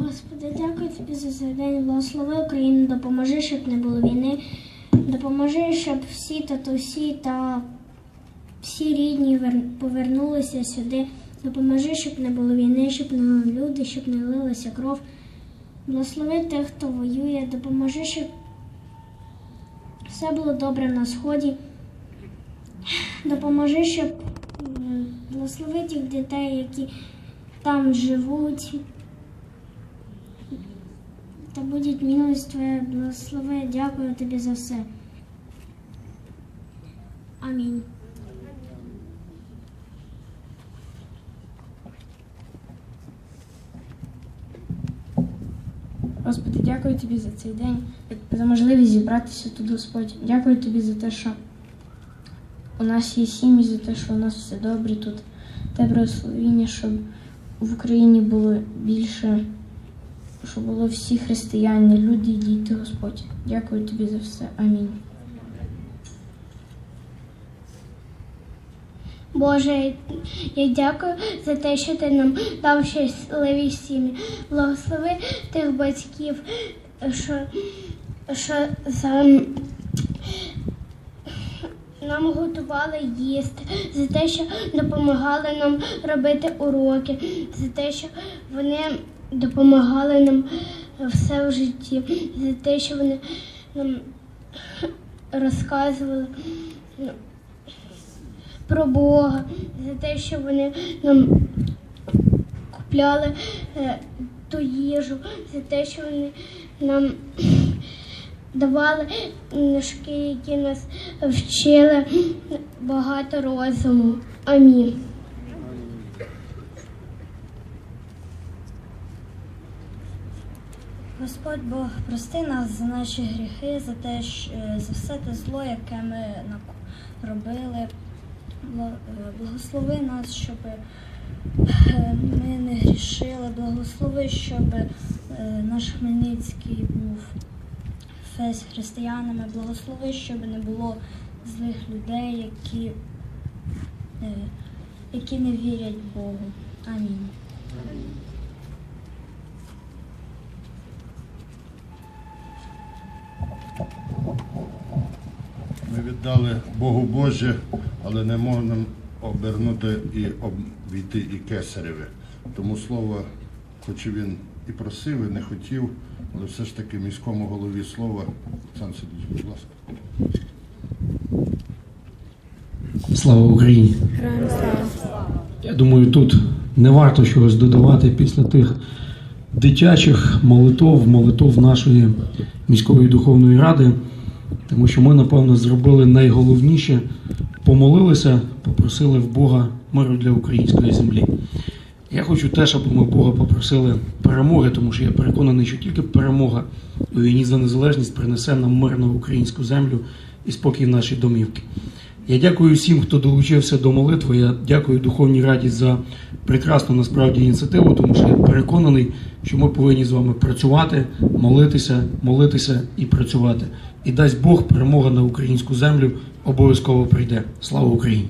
Господи, дякую тобі за цей день. Благослови Україну, допоможи, щоб не було війни. Допоможи, щоб всі татусі та всі рідні повернулися сюди. Допоможи, щоб не було війни, щоб не люди, щоб не лилася кров. Благослови тих, хто воює, допоможи, щоб все було добре на сході. Допоможи, щоб благослови тих дітей, які там живуть. Та буде милость Твоя, благослови, дякую тобі за все. Амінь. Господи, дякую тобі за цей день, за можливість зібратися тут, Господь. Дякую тобі за те, що у нас є сім'ї, за те, що у нас все добре тут. Те благословіння, щоб в Україні було більше, щоб було всі християни, люди і діти, Господь. Дякую тобі за все. Амінь. Боже, я дякую за те, що ти нам дав щасливі сім'ї. Благослови тих батьків, що, що за нам готували їсти, за те, що допомагали нам робити уроки, за те, що вони допомагали нам все в житті, за те, що вони нам розказували ну, про Бога, за те, що вони нам купляли е, ту їжу, за те, що вони нам давали книжки, які нас вчили багато розуму. Амінь. Господь Бог, прости нас за наші гріхи, за те, е, за все те зло, яке ми робили. Е, Благослови нас, щоб е, ми не грішили. Благослови, щоб наш Хмельницький був весь християнами. Благослови, щоб не було злих людей, які, які не вірять Богу. Амінь. Віддали Богу Боже, але не можемо обернути і обійти і кесареве. Тому слово, хоч і він і просив, і не хотів, але все ж таки міському голові слова. Олександр Сидорович, будь ласка. Слава Україні! Я думаю, тут не варто чогось додавати після тих дитячих молитов, молитов нашої міської духовної ради, тому що ми, напевно, зробили найголовніше, помолилися, попросили в Бога миру для української землі. Я хочу теж, аби ми Бога попросили перемоги, тому що я переконаний, що тільки перемога у війні за незалежність принесе нам мир на українську землю і спокій в наші домівки. Я дякую всім, хто долучився до молитви. Я дякую Духовній Раді за прекрасну насправді ініціативу, тому що я переконаний, що ми повинні з вами працювати, молитися, молитися і працювати. І дасть Бог перемога на українську землю обов'язково прийде. Слава Україні!